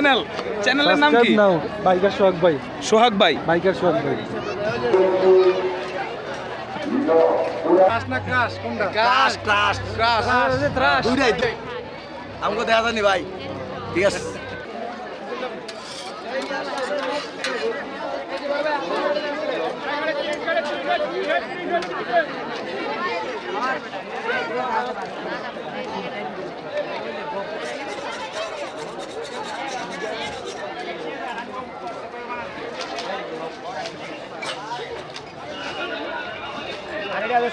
Channel চ্যানেলের নাম কি? নাও বাইকার সোহাগ ভাই। সোহাগ ভাই বাইকার সোহাগ ভাই ক্রাশ ক্রাশ ক্রাশ দুইটাই আমাকে দেখা যায়নি ভাই। ঠিক আছে।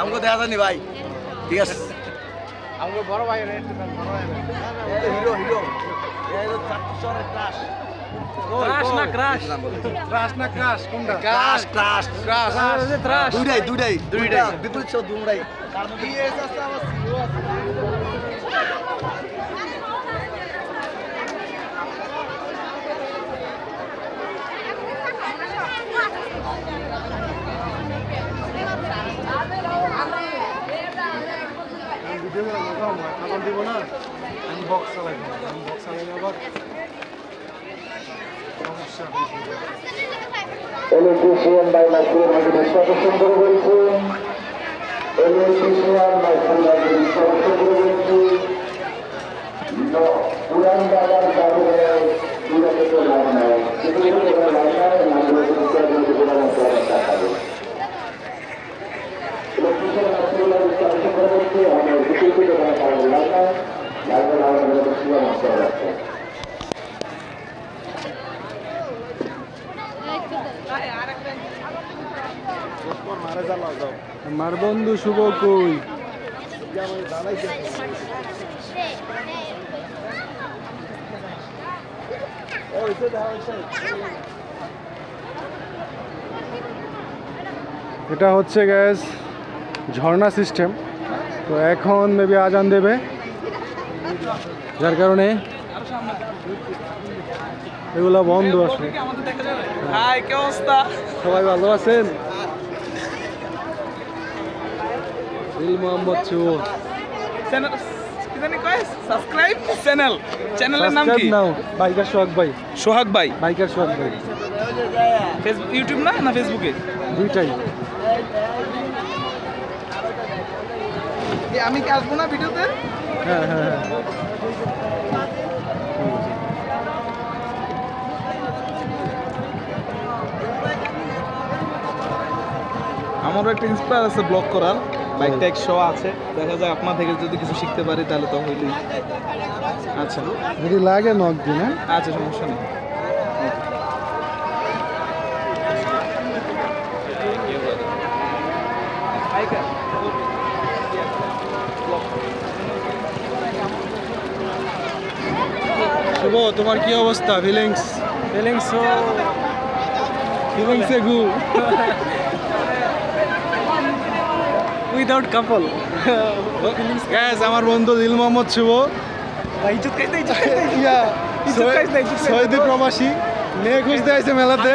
আমাকে দেখা যায়নি ভাই। ঠিক আছে। আমাকে বড় ভাই হিরো হিরো। ক্রাশ না ক্রাশ ক্রাশ না ক্রাশ কোনটা? ক্রাশ ক্রাশ ক্রাশ ক্রাশ দুইটাই দুইটাই। দুইটাই। বিপরীত সব দুইটাই এখন দিব না আমি ইলেকট্রিশিয়ান বাই মাইক্রো ম্যাগনেট প্রদর্শন করে বলছি ইলেকট্রিশিয়ান মাইক্রো ম্যাগনেট প্রদর্শন করে বলছি পুরান বাজার যাবে দূরে থেকে লাভ নাই কিন্তু কোনো লাভ নাই লাগবে কিন্তু পুরান বাজার দেখাবে ইলেকট্রিশিয়ান মাইক্রো ম্যাগনেট প্রদর্শন করে বলছি আমরা বিশেষ কোনো কারণ লাভ নাই লাগবে না আমাদের শিলা নষ্ট রাখছে আমার বন্ধু শুভ কই? এটা হচ্ছে গ্যাস ঝর্ণা সিস্টেম তো এখন মেবি আজান দেবে। যার কারণে এগুলো বন্ধ আসলে হাই সবাই ভালো আছেন? দিল মোহাম্মদ শুভ চ্যানেল কি জানি কয়? সাবস্ক্রাইব চ্যানেল চ্যানেলের নাম কি? নাও। বাইকার সোহাগ ভাই। সোহাগ ভাই। বাইকার সোহাগ ভাই। ফেসবুক ইউটিউব না? না ফেসবুকে দুইটাই। আমি কি আসব না ভিডিওতে? হ্যাঁ হ্যাঁ হ্যাঁ। আমারও একটা ইন্সপায়ার আছে ব্লগ করার। বাইকটা একশো আছে। দেখা যায় আপনার থেকে যদি কিছু শিখতে পারি তাহলে তো হইলেই আচ্ছা। যদি লাগে নক দিন আচ্ছা সমস্যা নেই। শুভ তোমার কি অবস্থা ফিলিংস ফিলিংস ফিলিংস এ গু উইদাউট কাপল গ্যাস আমার বন্ধু দিল মোহাম্মদ শুভ। না, না। সৌদি প্রবাসী। মেয়ে খুঁজতে আইছে মেলাতে।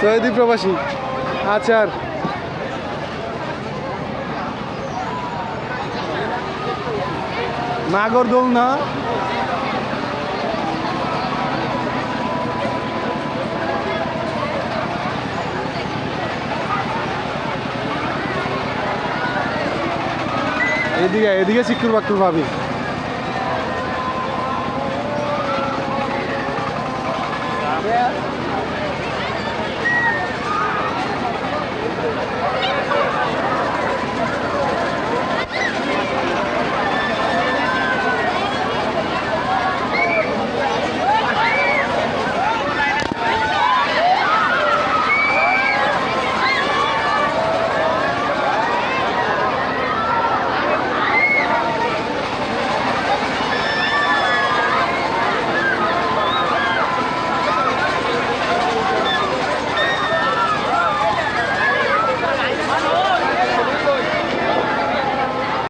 সৌদি প্রবাসী। আচার নাগরদোল এদিকে এদিকে চিকুর বাকুর ভাবি।